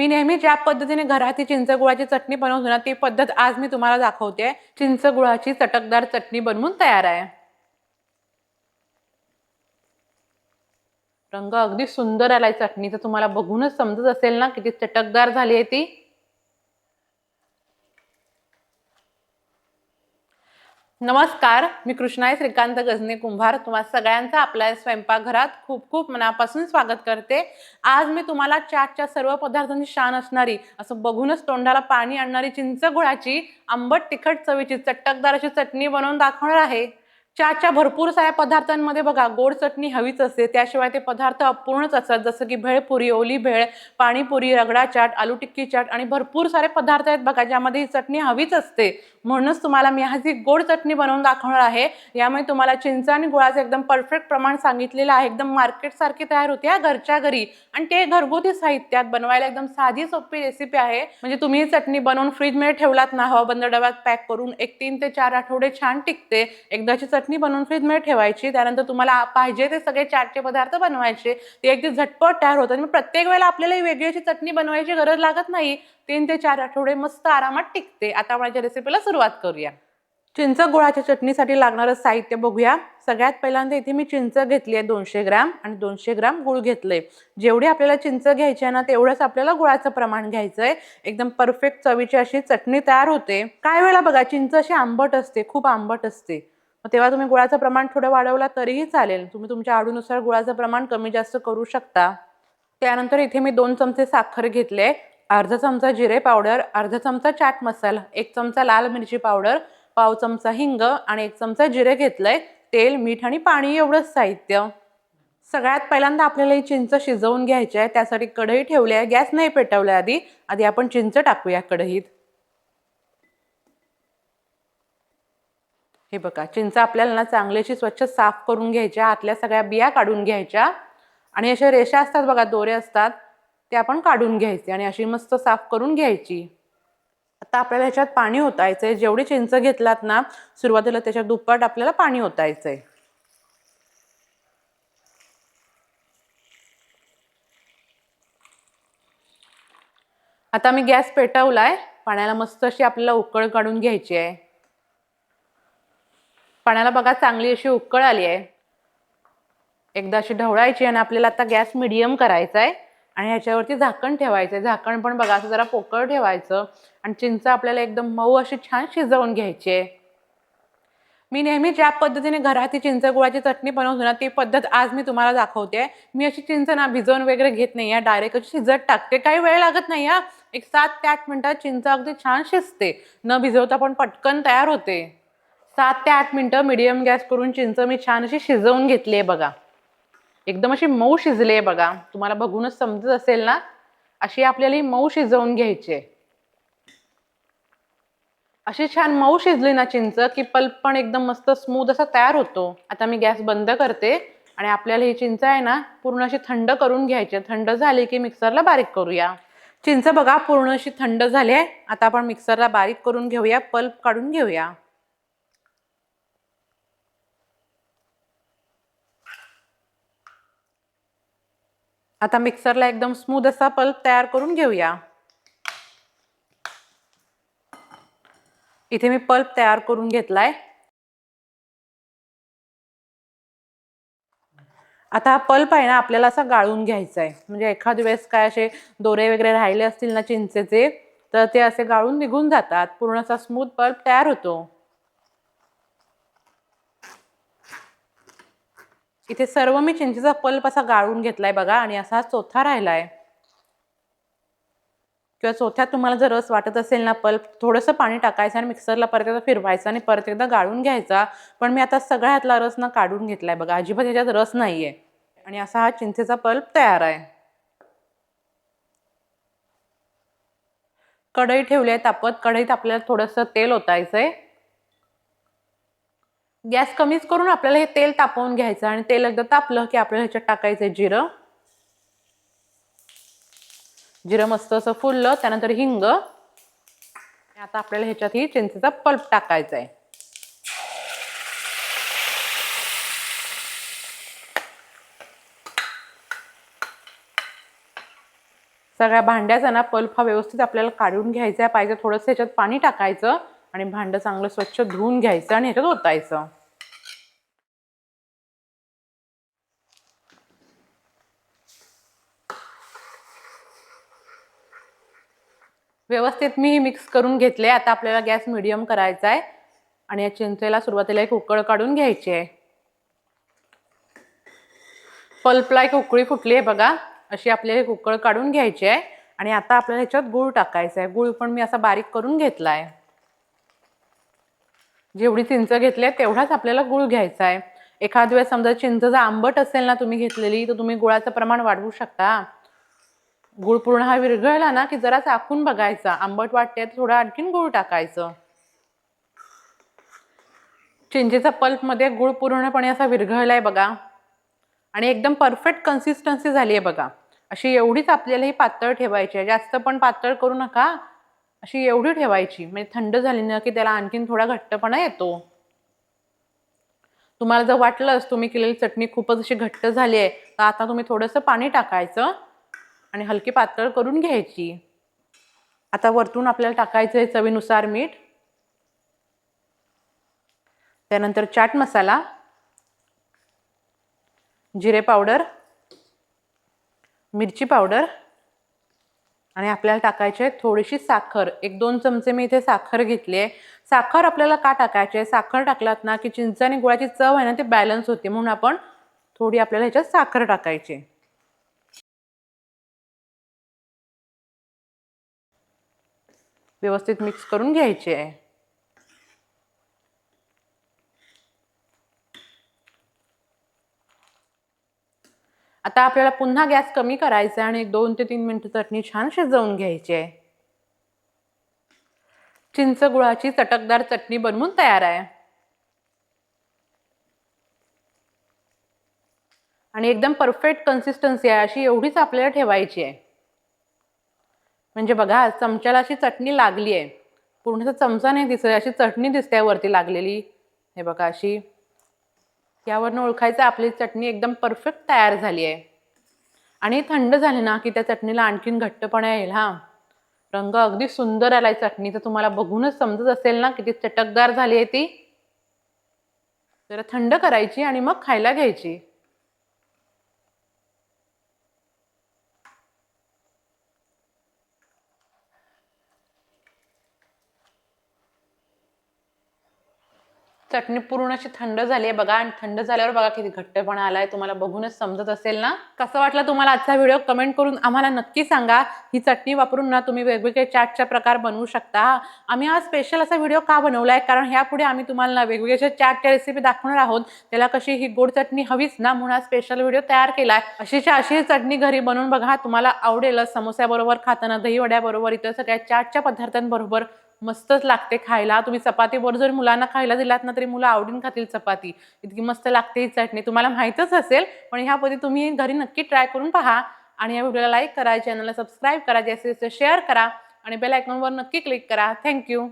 मी नेहमी ज्या पद्धतीने घरात ही चिंच गुळाची चटणी बनवतो ना ती पद्धत आज मी तुम्हाला दाखवते. चिंच गुळाची चटकदार चटणी बनवून तयार आहे. रंग अगदी सुंदर आलाय चटणीचा. तुम्हाला बघूनच समजत असेल ना किती चटकदार झाली आहे ती. नमस्कार मी कृष्णाई श्रीकांत गजने कुंभार. तुम्हा सगळ्यांचं आपल्या स्वयंपाकघरात खूप खूप मनापासून स्वागत करते. आज मी तुम्हाला चाटच्या सर्व पदार्थांची शान असणारी असं बघूनच तोंडाला पाणी आणणारी चिंच गुळाची आंबट तिखट चवीची चटकदार अशी चटणी बनवून दाखवणार आहे. चहाच्या भरपूर साऱ्या पदार्थांमध्ये बघा गोड चटणी हवीच असते. त्याशिवाय ते पदार्थ अपूर्णच असतात. जसं की भेळपुरी ओली भेळ पाणीपुरी रगडा चाट आलू टिक्की चाट आणि भरपूर सारे पदार्थ आहेत बघा ज्यामध्ये ही चटणी हवीच असते. म्हणूनच तुम्हाला मी आज ही गोड चटणी बनवून दाखवणार आहे. यामुळे तुम्हाला चिंच आणि गुळाचं एकदम परफेक्ट प्रमाण सांगितलेलं आहे. एकदम मार्केटसारखी तयार होते या घरच्या घरी. आणि ते घरगुती साहित्यात बनवायला एकदम साधी सोपी रेसिपी आहे. म्हणजे तुम्ही ही चटणी बनवून फ्रीजमध्ये ठेवलात ना हवा बंद डब्यात पॅक करून एक तीन ते चार आठवडे छान टिकते. एकदाची चटणी बनवून फ्रीजमध्ये ठेवायची. त्यानंतर तुम्हाला पाहिजे ते सगळे चाटचे पदार्थ बनवायचे. ते अगदी झटपट तयार होतात. आणि प्रत्येक वेळेला आपल्याला वेगळी अशी चटणी बनवायची गरज लागत नाही. तीन ते चार आठवडे मस्त आरामात टिकते. आता माझ्या रेसिपीला सुरुवात करूया. चिंच गुळाच्या चटणीसाठी लागणारं साहित्य बघूया. सगळ्यात पहिल्यांदा इथे मी चिंच घेतली आहे दोनशे ग्रॅम आणि दोनशे ग्रॅम गुळ घेतलंय. जेवढी आपल्याला चिंच घ्यायची आहे ना तेवढंच आपल्याला गुळाचं प्रमाण घ्यायचं आहे एकदम परफेक्ट चवीची अशी चटणी तयार होते. काय वेळेला बघा चिंच अशी आंबट असते खूप आंबट असते. मग तेव्हा तुम्ही गुळाचं प्रमाण थोडं वाढवला तरीही चालेल. तुम्ही तुमच्या आवडीनुसार गुळाचं प्रमाण कमी जास्त करू शकता. त्यानंतर इथे मी दोन चमचे साखर घेतले. अर्धा चमचा जिरे पावडर अर्धा चमचा चाट मसाला एक चमचा लाल मिरची पावडर पाव चमचा हिंग आणि एक चमचा जिरे घेतलंय. तेल मीठ आणि पाणी एवढंच साहित्य. सगळ्यात पहिल्यांदा आपल्याला ही चिंच शिजवून घ्यायची आहे. त्यासाठी कढई ठेवली आहे. गॅस नाही पेटवल्या आधी. आधी आपण चिंच टाकूया कढईत. हे बघा चिंच आपल्याला ना चांगल्याशी स्वच्छ साफ करून घ्यायच्या आतल्या सगळ्या बिया काढून घ्यायच्या. आणि अशा रेषा असतात बघा दोरे असतात ते आपण काढून घ्यायचे आणि अशी मस्त साफ करून घ्यायची. आता आपल्याला ह्याच्यात पाणी ओतायचं आहे जेवढी चिंच घेतलात ना सुरुवातीला त्याच्यात दुप्पट आपल्याला पाणी ओतायचं आहे आता मी गॅस पेटवलाय. पाण्याला मस्त अशी आपल्याला उकळ काढून घ्यायची आहे. पाण्याला बघा चांगली अशी उकळ आली आहे. एकदा अशी ढवळायची आणि आपल्याला आता गॅस मिडियम करायचा आहे आणि ह्याच्यावरती झाकण ठेवायचं आहे झाकण पण बघा असं जरा पोकळ ठेवायचं आणि चिंच आपल्याला एकदम मऊ अशी छान शिजवून घ्यायची आहे. मी नेहमी ज्या पद्धतीने घरात ही चिंच गुळाची चटणी बनवतो ना ती पद्धत आज मी तुम्हाला दाखवते मी अशी चिंच ना भिजवून वगैरे घेत नाही आहे डायरेक्ट अशी शिजत टाकते. काही वेळ लागत नाही हा. एक सात ते आठ मिनटात चिंच अगदी छान शिजते. न भिजवता पण पटकन तयार होते. सात ते आठ मिनटं मिडियम गॅस करून चिंच मी छान अशी शिजवून घेतली आहे बघा. एकदम अशी मऊ शिजली आहे बघा. तुम्हाला बघूनच समजत असेल ना अशी आपल्याला ही मऊ शिजवून घ्यायची आहे. अशी छान मऊ शिजली ना चिंच की पल्प पण एकदम मस्त स्मूथ असा तयार होतो. आता मी गॅस बंद करते आणि आपल्याला ही चिंच आहे ना पूर्ण अशी थंड करून घ्यायची थंड झाली की मिक्सरला बारीक करूया. चिंच बघा पूर्ण अशी थंड झाली आहे. आता आपण मिक्सरला बारीक करून घेऊया पल्प काढून घेऊया. आता मिक्सरला एकदम स्मूथ असा पल्प तयार करून घेऊया. इथे मी पल्प तयार करून घेतलाय. आता हा पल्प आहे ना आपल्याला असा गाळून घ्यायचा आहे म्हणजे एखाद वेळेस काय असे दोरे वगैरे राहिले असतील ना चिंचेचे तर ते असे गाळून निघून जातात. पूर्ण असा स्मूथ पल्प तयार होतो. इथे सर्व मी चिंचेचा पल्प असा गाळून घेतलाय बघा आणि असा हा चोथा राहिलाय. किंवा चोथ्यात तुम्हाला जर रस वाटत असेल ना पल्प थोडंसं पाणी टाकायचं आणि मिक्सरला परत एकदा फिरवायचं आणि परत एकदा गाळून घ्यायचा. पण मी आता सगळ्या ह्यातला रस ना काढून घेतलाय बघा. अजिबात याच्यात रस नाहीये. आणि असा हा चिंचेचा पल्प तयार आहे. कढई ठेवली आहे तापत. कढईत आपल्याला थोडंसं तेल ओतायचं आहे गॅस कमीच करून आपल्याला हे तेल तापवून घ्यायचं आणि तेल एकदा तापलं की आपल्याला ह्याच्यात टाकायचं आहे जिरं. जिरं मस्त असं फुललं त्यानंतर हिंग. आता आपल्याला ह्याच्यात ही चिंचेचा पल्प टाकायचा आहे. सगळ्या भांड्याचा ना पल्प हा व्यवस्थित आपल्याला काढून घ्यायचा आहे. पाहिजे थोडंसं ह्याच्यात पाणी टाकायचं. आणि भांडं चांगलं स्वच्छ धुवून घ्यायचं आणि ह्याच्यात ओतायचं. व्यवस्थित मी मिक्स करून घेतले. आता आपल्याला गॅस मिडियम करायचा आहे आणि या चिंचेला सुरुवातीला एक उकळ काढून घ्यायची आहे. पल्पला एक उकळी फुटली आहे बघा. अशी आपल्याला एक उकळ काढून घ्यायची आहे. आणि आता आपल्याला ह्याच्यात गूळ टाकायचा आहे गूळ पण मी असा बारीक करून घेतला आहे जेवढी चिंच घेतली आहे तेवढाच आपल्याला गूळ घ्यायचा आहे एखाद वेळेस समजा चिंच जर आंबट असेल ना तुम्ही घेतलेली तर तुम्ही गुळाचं प्रमाण वाढवू शकता. गुळ पूर्ण हा विरघळला ना की जरा चाकून बघायचा. आंबट वाटते तर थोडं आणखीन गुळ टाकायचं. चिंचेचा पल्पमध्ये गुळ पूर्णपणे असा विरघळलाय बघा. आणि एकदम परफेक्ट कन्सिस्टन्सी झाली आहे बघा. अशी एवढीच आपल्याला ही पातळ ठेवायची आहे. जास्त पण पातळ करू नका. अशी एवढी ठेवायची. म्हणजे थंड झाली ना की त्याला आणखीन थोडा घट्टपणा येतो. तुम्हाला जर वाटलंच तुम्ही केलेली चटणी खूपच अशी घट्ट झाली आहे तर आता तुम्ही थोडंसं पाणी टाकायचं आणि हलकी पातळ करून घ्यायची. आता वरतून आपल्याला टाकायचं आहे चवीनुसार मीठ. त्यानंतर चाट मसाला जिरे पावडर मिरची पावडर आणि आपल्याला टाकायची आहे थोडीशी साखर. एक दोन चमचे मी इथे साखर घेतली आहे. साखर आपल्याला का टाकायची आहे? साखर टाकलात ना की चिंच आणि गुळाची चव आहे ना ते बॅलन्स होते म्हणून आपण थोडी आपल्याला ह्याच्यात साखर टाकायची व्यवस्थित मिक्स करून घ्यायची आहे. आता आपल्याला पुन्हा गॅस कमी करायचा आहे आणि एक दोन ते तीन मिनटं चटणी छान शिजवून घ्यायची आहे. चिंच गुळाची चटकदार चटणी बनवून तयार आहे. आणि एकदम परफेक्ट कन्सिस्टन्सी आहे अशी एवढीच आपल्याला ठेवायची आहे. म्हणजे बघा चमच्याला अशी चटणी लागली आहे. पूर्ण चमचा नाही दिसत अशी चटणी दिसते वरती लागलेली. हे बघा अशी. यावरनं ओळखायचं आपली चटणी एकदम परफेक्ट तयार झाली आहे. आणि थंड झाले ना की त्या चटणीला आणखीन घट्टपणा येईल हा. रंग अगदी सुंदर आलाय चटणी तर तुम्हाला बघूनच समजत असेल ना किती चटकदार झाली आहे ती. जरा थंड करायची आणि मग खायला घ्यायची. चटणी पूर्ण अशी थंड झाली आहे बघा आणि थंड झाल्यावर बघा किती घट्टपणा आलाय. तुम्हाला बघूनच समजत असेल ना? कसं वाटलं तुम्हाला आजचा व्हिडिओ? कमेंट करून आम्हाला नक्की सांगा. ही चटणी वापरून ना तुम्ही वेगवेगळे चाटच्या प्रकार बनवू शकता. आम्ही हा स्पेशल असा व्हिडिओ का बनवला आहे कारण ह्यापुढे आम्ही तुम्हाला ना वेगवेगळ्या चाटच्या रेसिपी दाखवणार आहोत. त्याला कशी ही गोड चटणी हवीच ना म्हणून हा स्पेशल व्हिडिओ तयार केला आहे अशीच्या अशी चटणी घरी बनवून बघा तुम्हाला आवडेलच. समोस्याबरोबर खाताना दहीवड्याबरोबर इतर सगळ्या चाटच्या पदार्थांबरोबर. मस्तच लागते खायला. तुम्ही चपातीबरोबर जर मुलांना खायला दिलात ना तरी मुलं आवडीन खातील चपाती. इतकी मस्त लागते ही चटणी. तुम्हाला माहीतच असेल पण ह्या पद्धती तुम्ही घरी नक्की ट्राय करून पहा. आणि या व्हिडिओला लाईक करा चॅनलला सबस्क्राईब करा जास्तीत जास्त शेअर करा. आणि बेल आयकॉनवर नक्की क्लिक करा. थँक्यू